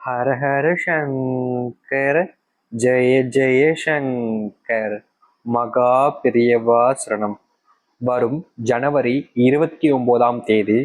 ஹர ஹர சங்கர ஜெய ஜெய சங்கர் மகா பெரியவா சரணம். வரும் ஜனவரி இருபத்தி ஒன்பதாம் தேதி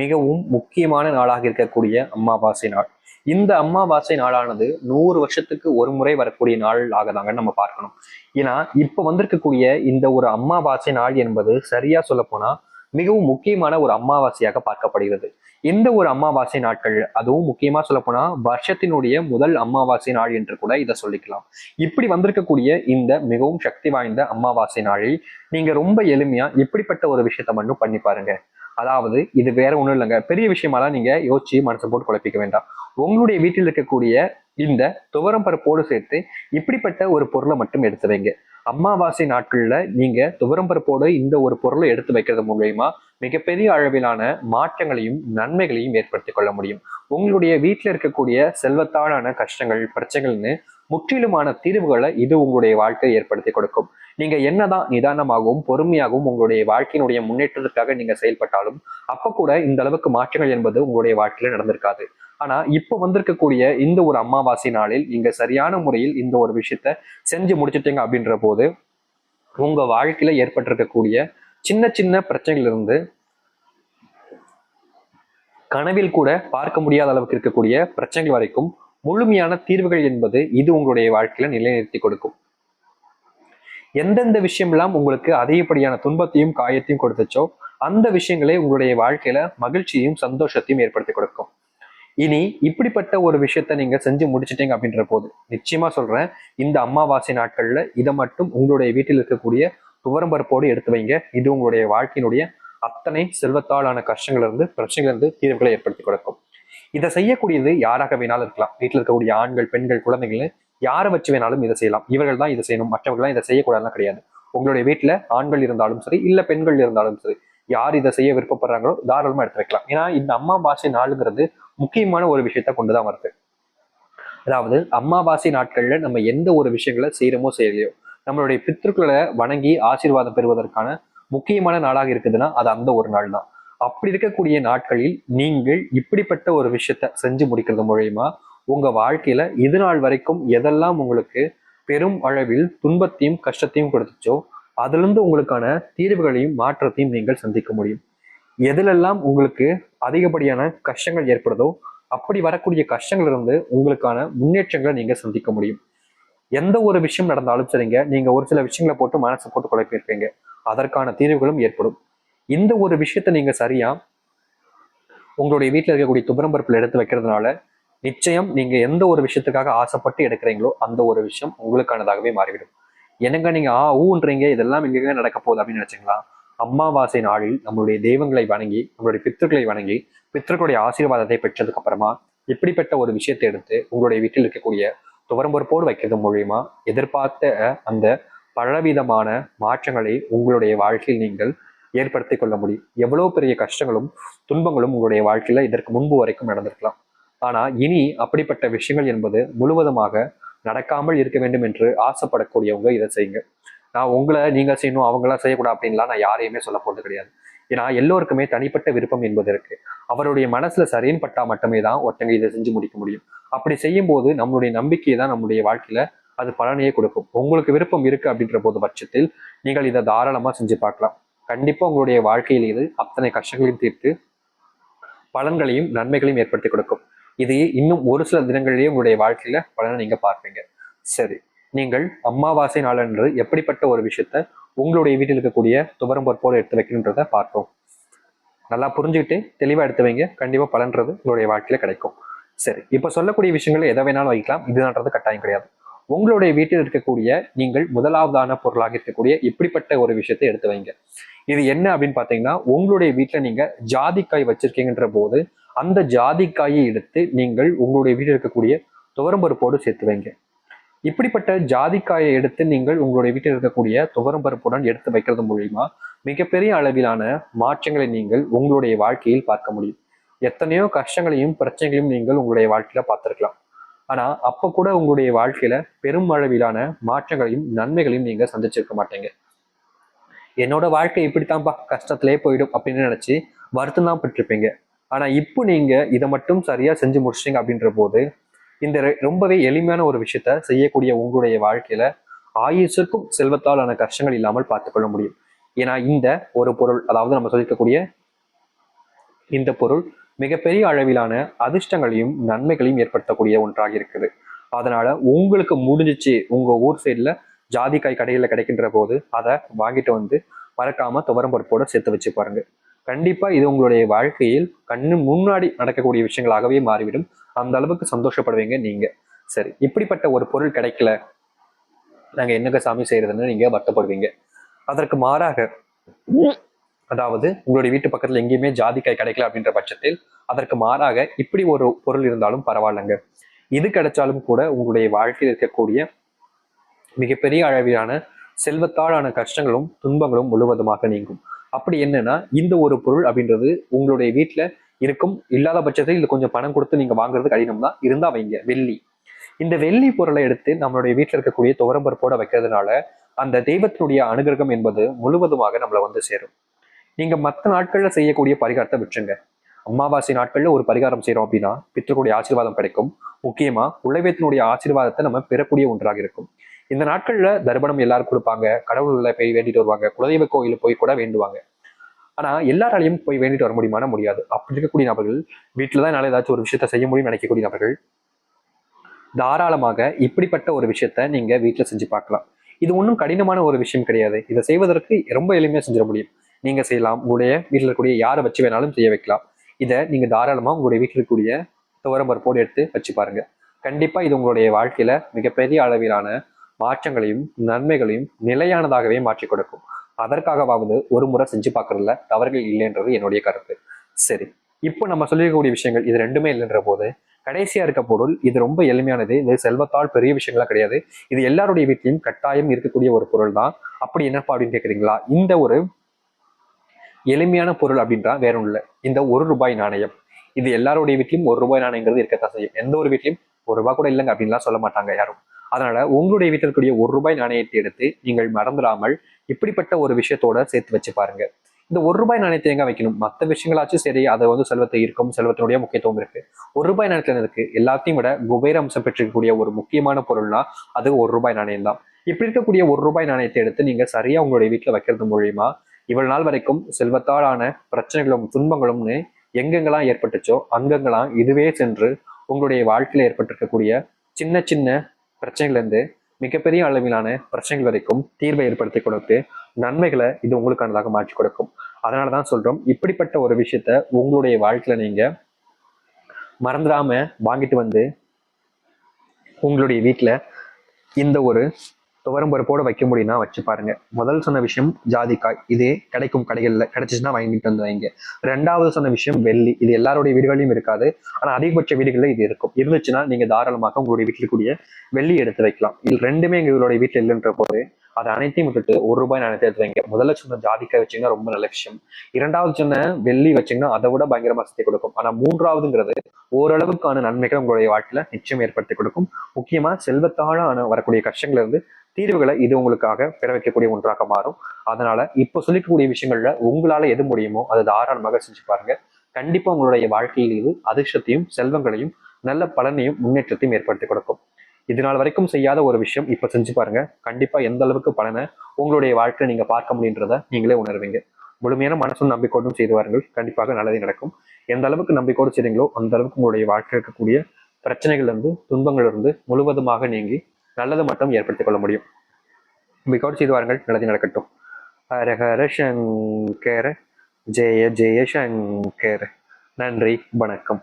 மிகவும் முக்கியமான நாளாக இருக்கக்கூடிய அம்மாவாசை நாள். இந்த அம்மாவாசை நாளானது நூறு வருஷத்துக்கு ஒரு முறை வரக்கூடிய நாள் ஆகதாங்க நம்ம பார்க்கணும். ஏன்னா இப்ப வந்திருக்கக்கூடிய இந்த ஒரு அம்மாவாசை நாள் என்பது சரியா சொல்ல போனா மிகவும் முக்கியமான ஒரு அமாவாசையாக பார்க்கப்படுகிறது. இந்த ஒரு அமாவாசை நாட்கள்? அதுவும் முக்கியமா சொல்ல போனா வருஷத்தினுடைய முதல் அமாவாசை நாள் என்று கூட இதை சொல்லிக்கலாம். இப்படி வந்திருக்கக்கூடிய இந்த மிகவும் சக்தி வாய்ந்த அமாவாசை நாளில் நீங்க ரொம்ப எளிமையா இப்படிப்பட்ட ஒரு விஷயத்த மட்டும் பண்ணி பாருங்க. அதாவது இது வேற ஒண்ணும் இல்லைங்க. பெரிய விஷயமாலாம் நீங்க யோசிச்சு மனசை போட்டு குழப்பிக்க வேண்டாம். உங்களுடைய வீட்டில் இருக்கக்கூடிய இந்த துவரம் பருப்போடு சேர்த்து இப்படிப்பட்ட ஒரு பொருளை மட்டும் எடுத்து வைங்க. அமாவாசை நாட்களில் நீங்க துவரம்பருப்போடு இந்த ஒரு பொருளை எடுத்து வைக்கிறது மூலயமா மிகப்பெரிய அளவிலான மாற்றங்களையும் நன்மைகளையும் ஏற்படுத்திக் கொள்ள முடியும். உங்களுடைய வீட்டில் இருக்கக்கூடிய செல்வத்தாலான கஷ்டங்கள் பிரச்சனைகள்னு முற்றிலுமான தீர்வுகளை இது உங்களுடைய வாழ்க்கையை ஏற்படுத்தி கொடுக்கும். நீங்க என்னதான் நிதானமாகவும் பொறுமையாகவும் உங்களுடைய வாழ்க்கையினுடைய முன்னேற்றத்திற்காக நீங்க செயல்பட்டாலும் அப்ப கூட இந்த அளவுக்கு மாற்றங்கள் என்பது உங்களுடைய வாழ்க்கையில நடந்திருக்காது. ஆனா இப்ப வந்திருக்கக்கூடிய இந்த ஒரு அமாவாசை நாளில் நீங்க சரியான முறையில் இந்த ஒரு விஷயத்த செஞ்சு முடிச்சிட்டீங்க அப்படின்ற போது உங்க வாழ்க்கையில ஏற்பட்டிருக்கக்கூடிய சின்ன சின்ன பிரச்சனைகளிலிருந்து கனவில் கூட பார்க்க முடியாத அளவுக்கு இருக்கக்கூடிய பிரச்சனைகள் வரைக்கும் முழுமையான தீர்வுகள் என்பது இது உங்களுடைய வாழ்க்கையில நிலைநிறுத்தி கொடுக்கும். எந்தெந்த விஷயம்லாம் உங்களுக்கு அதிகப்படியான துன்பத்தையும் காயத்தையும் கொடுத்துச்சோ அந்த விஷயங்களே உங்களுடைய வாழ்க்கையில மகிழ்ச்சியும் சந்தோஷத்தையும் ஏற்படுத்தி கொடுக்கும். இனி இப்படிப்பட்ட ஒரு விஷயத்த நீங்க செஞ்சு முடிச்சிட்டீங்க அப்படின்ற போது நிச்சயமா சொல்றேன் இந்த அம்மாவாசை நாட்கள்ல இதை மட்டும் உங்களுடைய வீட்டில் இருக்கக்கூடிய துவரம்பருப்போடு எடுத்து வைங்க. இது உங்களுடைய வாழ்க்கையினுடைய அத்தனை செல்வத்தாலான கஷ்டங்கள்ல இருந்து பிரச்சனைகள் இருந்து தீர்வுகளை ஏற்படுத்தி கொடுக்கும். இதை செய்யக்கூடியது யாராக வேணாலும் இருக்கலாம். வீட்டில் இருக்கக்கூடிய ஆண்கள் பெண்கள் குழந்தைகள் யாரை வச்சு வேணாலும் இதை செய்யலாம். இவர்கள் தான் இதை செய்யணும். மற்றவர்கள்லாம் இதை செய்யக்கூடாதுலாம் கிடையாது. உங்களுடைய வீட்டில் ஆண்கள் இருந்தாலும் சரி இல்லை பெண்கள் இருந்தாலும் சரி யார் இதை செய்ய விருப்பப்படுறாங்களோ தாராளமாக எடுத்து வைக்கலாம். ஏன்னா இந்த அம்மாவாசை நாளுங்கிறது முக்கியமான ஒரு விஷயத்த கொண்டுதான் வருது. அதாவது அம்மாவாசை நாட்கள்ல நம்ம எந்த ஒரு விஷயங்களை செய்யறமோ செய்யலையோ நம்மளுடைய பித்திருக்களை வணங்கி ஆசீர்வாதம் பெறுவதற்கான முக்கியமான நாளாக இருக்குதுன்னா அது அந்த ஒரு நாள் தான். அப்படி இருக்கக்கூடிய நாட்களில் நீங்கள் இப்படிப்பட்ட ஒரு விஷயத்த செஞ்சு முடிக்கிறது மூலயமா உங்க வாழ்க்கையில இது நாள் வரைக்கும் எதெல்லாம் உங்களுக்கு பெரும் அளவில் துன்பத்தையும் கஷ்டத்தையும் கொடுத்துச்சோ அதிலிருந்து உங்களுக்கான தீர்வுகளையும் மாற்றத்தையும் நீங்கள் சந்திக்க முடியும். எதிலெல்லாம் உங்களுக்கு அதிகப்படியான கஷ்டங்கள் ஏற்படுதோ அப்படி வரக்கூடிய கஷ்டங்கள் இருந்து உங்களுக்கான முன்னேற்றங்களை நீங்க சந்திக்க முடியும். எந்த ஒரு விஷயம் நடந்தாலும் சரிங்க நீங்க ஒரு சில விஷயங்களை போட்டு மனசை போட்டு குழப்பியிருப்பீங்க அதற்கான தீர்வுகளும் ஏற்படும். இந்த ஒரு விஷயத்த நீங்க சரியா உங்களுடைய வீட்டில் இருக்கக்கூடிய துபரம்பருப்பில் எடுத்து வைக்கிறதுனால நிச்சயம் நீங்க எந்த ஒரு விஷயத்துக்காக ஆசைப்பட்டு எடுக்கிறீங்களோ அந்த ஒரு விஷயம் உங்களுக்கானதாகவே மாறிவிடும். என்னங்க நீங்க ஆ ஊன்றீங்க இதெல்லாம் இங்க நடக்க போகுது அப்படின்னு நினைச்சீங்களா? அம்மாவாசை நாளில் நம்மளுடைய தெய்வங்களை வணங்கி நம்மளுடைய பித்தர்களை வணங்கி பித்தர்களுடைய ஆசீர்வாதத்தை பெற்றதுக்கு அப்புறமா இப்படிப்பட்ட ஒரு விஷயத்தை எடுத்து உங்களுடைய வீட்டில் இருக்கக்கூடிய துவரம்பொறுப்போடு வைக்கிறது மூலியமா எதிர்பார்த்த அந்த பலவிதமான மாற்றங்களை உங்களுடைய வாழ்க்கையில் நீங்கள் ஏற்படுத்தி கொள்ள முடியும். எவ்வளவு பெரிய கஷ்டங்களும் துன்பங்களும் உங்களுடைய வாழ்க்கையில இதற்கு முன்பு வரைக்கும் நடந்திருக்கலாம். ஆனா இனி அப்படிப்பட்ட விஷயங்கள் என்பது முழுவதுமாக நடக்காமல் இருக்க வேண்டும் என்று ஆசைப்படக்கூடியவங்க இதை செய்யுங்க. நான் உங்களை நீங்கள் செய்யணும் அவங்களாம் செய்யக்கூடாது அப்படின்லாம் நான் யாரையுமே சொல்ல போகிறது கிடையாது. ஏன்னா எல்லோருக்குமே தனிப்பட்ட விருப்பம் என்பது இருக்கு. அவருடைய மனசுல சரின்னு பட்டா மட்டுமே தான் ஒருத்தங்க இதை செஞ்சு முடிக்க முடியும். அப்படி செய்யும் போது நம்மளுடைய நம்பிக்கையை தான் நம்முடைய வாழ்க்கையில அது பலனையே கொடுக்கும். உங்களுக்கு விருப்பம் இருக்கு அப்படின்ற போது பட்சத்தில் நீங்கள் இதை தாராளமா செஞ்சு பார்க்கலாம். கண்டிப்பா உங்களுடைய வாழ்க்கையில் இது அத்தனை கஷ்டங்களையும் தீர்த்து பலன்களையும் நன்மைகளையும் ஏற்படுத்தி கொடுக்கும். இது இன்னும் ஒரு சில தினங்களிலேயே உங்களுடைய வாழ்க்கையில பலனை நீங்க பார்ப்பீங்க. சரி. நீங்கள் அமாவாசை நாளன்று எப்படிப்பட்ட ஒரு விஷயத்த உங்களுடைய வீட்டில் இருக்கக்கூடிய துவரம் பொறுப்போடு எடுத்து வைக்கணுன்றத பார்ப்போம். நல்லா புரிஞ்சுக்கிட்டு தெளிவாக எடுத்து வைங்க. கண்டிப்பாக பலன்றது உங்களுடைய வாழ்க்கையில் கிடைக்கும். சரி இப்போ சொல்லக்கூடிய விஷயங்கள் எதை வேணாலும் வைக்கலாம். இதுன்றது கட்டாயம் கிடையாது. உங்களுடைய வீட்டில் இருக்கக்கூடிய நீங்கள் முதலாவதான பொருளாக இருக்கக்கூடிய இப்படிப்பட்ட ஒரு விஷயத்தை எடுத்து வைங்க. இது என்ன அப்படின்னு பார்த்தீங்கன்னா உங்களுடைய வீட்டில் நீங்கள் ஜாதிக்காய் வச்சிருக்கீங்கன்ற போது அந்த ஜாதிக்காயை எடுத்து நீங்கள் உங்களுடைய வீட்டில் இருக்கக்கூடிய துவரம்பருப்போடு சேர்த்து வைங்க. இப்படிப்பட்ட ஜாதிக்காயை எடுத்து நீங்கள் உங்களுடைய வீட்டில் இருக்கக்கூடிய துவரம் பருப்புடன் எடுத்து வைக்கிறது மூலியமா மிகப்பெரிய அளவிலான மாற்றங்களை நீங்கள் உங்களுடைய வாழ்க்கையில் பார்க்க முடியும். எத்தனையோ கஷ்டங்களையும் பிரச்சனைகளையும் நீங்கள் உங்களுடைய வாழ்க்கையில பார்த்துருக்கலாம். ஆனா அப்ப கூட உங்களுடைய வாழ்க்கையில பெரும் அளவிலான மாற்றங்களையும் நன்மைகளையும் நீங்க சந்திச்சிருக்க மாட்டீங்க. என்னோட வாழ்க்கை இப்படித்தான்ப்பா கஷ்டத்திலே போயிடும் அப்படின்னு நினைச்சு வருத்தம் தான் பெற்றிருப்பீங்க ஆனா இப்போ நீங்க இதை மட்டும் சரியா செஞ்சு முடிச்சிட்டீங்க அப்படின்ற போது இந்த ரொம்பவே எளிமையான ஒரு விஷயத்த செய்யக்கூடிய உங்களுடைய வாழ்க்கையில ஆயுசுக்கும் செல்வத்தாலான கஷ்டங்கள் இல்லாமல் பார்த்துக்கொள்ள முடியும். ஏன்னா இந்த ஒரு பொருள் அதாவது நம்ம சொல்லிக்கக்கூடிய இந்த பொருள் மிகப்பெரிய அளவிலான அதிர்ஷ்டங்களையும் நன்மைகளையும் ஏற்படுத்தக்கூடிய ஒன்றாக இருக்குது. அதனால உங்களுக்கு முடிஞ்சிச்சு உங்க ஊர் சைடுல ஜாதிக்காய் கடையில கிடைக்கின்ற போது அதை வாங்கிட்டு வந்து மறக்காம துவரம் பருப்போட சேர்த்து வச்சு பாருங்க. கண்டிப்பா இது உங்களுடைய வாழ்க்கையில் கண்ணு முன்னாடி நடக்கக்கூடிய விஷயங்களாகவே மாறிவிடும். அந்த அளவுக்கு சந்தோஷப்படுவீங்க நீங்க. சரி இப்படிப்பட்ட ஒரு பொருள் கிடைக்கல. நாங்க என்னங்க சாமி செய்யறதுன்னு நீங்க வருத்தப்படுவீங்க. அதற்கு மாறாக அதாவது உங்களுடைய வீட்டு பக்கத்துல எங்கேயுமே ஜாதிக்காய் கிடைக்கல அப்படின்ற பட்சத்தில் அதற்கு மாறாக இப்படி ஒரு பொருள் இருந்தாலும் பரவாயில்லைங்க. இது கிடைச்சாலும் கூட உங்களுடைய வாழ்க்கையில் இருக்கக்கூடிய மிகப்பெரிய அளவிலான செல்வத்தாலான கஷ்டங்களும் துன்பங்களும் முழுவதுமாக நீங்கும். அப்படி என்னன்னா இந்த ஒரு பொருள் அப்படின்றது உங்களுடைய வீட்டுல இருக்கும் இல்லாத பட்சத்தில் இது கொஞ்சம் பணம் கொடுத்து நீங்க வாங்குறது கடினம் தான் இருந்தா வைங்க வெள்ளி. இந்த வெள்ளி பொருளை எடுத்து நம்மளுடைய வீட்டில் இருக்கக்கூடிய துவரம்பருப்போட வைக்கிறதுனால அந்த தெய்வத்தினுடைய அனுகிரகம் என்பது முழுவதுமாக நம்மளை வந்து சேரும். நீங்க மற்ற நாட்கள்ல செய்யக்கூடிய பரிகாரத்தை விட்டுருங்க. அமாவாசை நாட்கள்ல ஒரு பரிகாரம் செய்யறோம் அப்படின்னா பித்தருடைய ஆசீர்வாதம் கிடைக்கும். முக்கியமா உழைவத்தினுடைய ஆசீர்வாதத்தை நம்ம பெறக்கூடிய ஒன்றாக இருக்கும். இந்த நாட்கள்ல தர்ப்பணம் எல்லாரும் கொடுப்பாங்க கடவுள்ல போய் வேண்டிட்டு வருவாங்க குலதெய்வ கோயிலுக்கு போய் கூட வேண்டுவாங்க. ஆனா எல்லாராலையும் போய் வேண்டிட்டு வர முடியுமான முடியாது. அப்படி இருக்கக்கூடிய நபர்கள் வீட்டுல தான் என்னால ஏதாச்சும் ஒரு விஷயத்த செய்ய முடியும் நினைக்கக்கூடிய நபர்கள் தாராளமாக இப்படிப்பட்ட ஒரு விஷயத்த நீங்க வீட்டுல செஞ்சு பார்க்கலாம். இது ஒன்றும் கடினமான ஒரு விஷயம் கிடையாது. இதை செய்வதற்கு ரொம்ப எளிமையா செஞ்சிட முடியும். நீங்க செய்யலாம். உங்களுடைய வீட்டில் இருக்கக்கூடிய யாரை வச்சு வேணாலும் செய்ய வைக்கலாம். இதை நீங்க தாராளமா உங்களுடைய வீட்டில் இருக்கக்கூடிய துவரம்பருப்போடு எடுத்து வச்சு பாருங்க. கண்டிப்பா இது உங்களுடைய வாழ்க்கையில மிகப்பெரிய அளவிலான மாற்றங்களையும் நன்மைகளையும் நிலையானதாகவே மாற்றி கொடுக்கும். அதற்காகவாவது ஒரு முறை செஞ்சு பார்க்கறதுல தவறுகள் இல்லைன்றது என்னுடைய கருத்து. சரி இப்போ நம்ம சொல்லியிருக்கக்கூடிய விஷயங்கள் இது ரெண்டுமே இல்லைன்ற போது கடைசியா இருக்க பொருள் இது ரொம்ப எளிமையானது இது செல்வத்தால் பெரிய விஷயங்களா கிடையாது. இது எல்லாருடைய வீட்லையும் கட்டாயம் இருக்கக்கூடிய ஒரு பொருள் தான். அப்படி என்னப்பா அப்படின்னு கேக்குறீங்களா? இந்த ஒரு எளிமையான பொருள் அப்படின்றா வேற ஒண்ணும் இல்லை. இந்த ஒரு ரூபாய் நாணயம். இது எல்லாருடைய வீட்லையும் ஒரு ரூபாய் நாணயங்கிறது இருக்கத்தான் செய்யும். எந்த ஒரு வீட்லையும் ஒரு ரூபாய் கூட இல்லைங்க அப்படின்லாம் சொல்ல மாட்டாங்க யாரும். அதனால உங்களுடைய வீட்டில் இருக்கக்கூடிய ஒரு ரூபாய் நாணயத்தை எடுத்து நீங்கள் மறந்துடாமல் இப்படிப்பட்ட ஒரு விஷயத்தோட சேர்த்து வச்சு பாருங்க. இந்த ஒரு ரூபாய் நாணயத்தை எங்க வைக்கணும்? மற்ற விஷயங்களாச்சும் சரி அதை வந்து செல்வத்தை ஈர்க்கும் செல்வத்தினுடைய முக்கியத்துவம் இருக்கு. ஒரு ரூபாய் நாணயத்துல இருக்கு. எல்லாத்தையும் விட குபேர அம்சம் பெற்றிருக்கக்கூடிய ஒரு முக்கியமான பொருள்னா அது ஒரு ரூபாய் நாணயம் தான். இப்படி இருக்கக்கூடிய ஒரு ரூபாய் நாணயத்தை எடுத்து நீங்க சரியா உங்களுடைய வீட்டுல வைக்கிறது மூலியமா இவ்வளவு நாள் வரைக்கும் செல்வத்தாலான பிரச்சனைகளும் துன்பங்களும்னு எங்கெங்கெல்லாம் ஏற்பட்டுச்சோ அங்கெங்கெல்லாம் இதுவே சென்று உங்களுடைய வாழ்க்கையில ஏற்பட்டிருக்கக்கூடிய சின்ன சின்ன பிரச்சனைகள்லேருந்து மிகப்பெரிய அளவிலான பிரச்சனைகள் வரைக்கும் தீர்வை ஏற்படுத்தி கொடுத்து நன்மைகளை இது உங்களுக்கானதாக மாற்றி கொடுக்கும். அதனாலதான் சொல்கிறோம் இப்படிப்பட்ட ஒரு விஷயத்த உங்களுடைய வாழ்க்கையில் நீங்கள் மறந்துடாமல் வாங்கிட்டு வந்து உங்களுடைய வீட்டில் இந்த ஒரு துவரம் பருப்போட வைக்க முடியும்னா வச்சு பாருங்க. முதல் சொன்ன விஷயம் ஜாதிக்காய். இதே கிடைக்கும் கடைகள்ல கிடைச்சிச்சுன்னா வாங்கிட்டு வந்து வைங்க. ரெண்டாவது சொன்ன விஷயம் வெள்ளி. இது எல்லாருடைய வீடுகளிலும் இருக்காது. ஆனா அதிகபட்ச வீடுகளில் இது இருக்கும். இருந்துச்சுன்னா நீங்க தாராளமாக உங்களுடைய வீட்டில் கூடிய வெள்ளி எடுத்து வைக்கலாம். இது ரெண்டுமே எங்களுடைய வீட்டில் இல்லைன்ற போது அது அனைத்தையும் விட்டுட்டு ஒரு ரூபாய் நாணயத்தை எடுத்து வைங்க முதல்ல சொன்ன ஜாதிக்காய் வச்சீங்கன்னா ரொம்ப நல்ல விஷயம். இரண்டாவது சொன்ன வெள்ளி வச்சீங்கன்னா அதை விட பயங்கரமா சக்தி கொடுக்கும். ஆனா மூன்றாவதுங்கிறது ஓரளவுக்கான நன்மைகள் உங்களுடைய வாழ்க்கையில நிச்சயம் ஏற்படுத்தி கொடுக்கும். முக்கியமா செல்வத்தாழ வரக்கூடிய கஷ்டங்கள்ல இருந்து தீர்வுகளை இது உங்களுக்காக பெற வைக்கக்கூடிய ஒன்றாக மாறும். அதனால இப்போ சொல்லிக்கக்கூடிய விஷயங்கள்ல உங்களால எது முடியுமோ அதை தாராளமாக செஞ்சு பாருங்க. கண்டிப்பா உங்களுடைய வாழ்க்கையில் இது அதிர்ஷ்டத்தையும் செல்வங்களையும் நல்ல பலனையும் முன்னேற்றத்தையும் ஏற்படுத்தி கொடுக்கும். இது நாள் வரைக்கும் செய்யாத ஒரு விஷயம் இப்போ செஞ்சு பாருங்க. கண்டிப்பாக எந்த அளவுக்கு பலனை உங்களுடைய வாழ்க்கையை நீங்கள் பார்க்க முடியுன்றத நீங்களே உணர்வீங்க. முழுமையான மனசும் நம்பிக்கோடும் செய்து வாருங்கள். கண்டிப்பாக நல்லதே நடக்கும். எந்த அளவுக்கு நம்பிக்கோடு செய்றீங்களோ அந்த அளவுக்கு உங்களுடைய வாழ்க்கை இருக்கக்கூடிய பிரச்சனைகள்லேருந்து துன்பங்கள்லேருந்து முழுவதுமாக நீங்கி நல்லது மட்டும் ஏற்படுத்திக் கொள்ள முடியும். நம்பிக்கோடு செய்து வாருங்கள். நல்லது நடக்கட்டும். ஹரஹர சங்கர ஜெய ஜெய சங்கர. நன்றி வணக்கம்.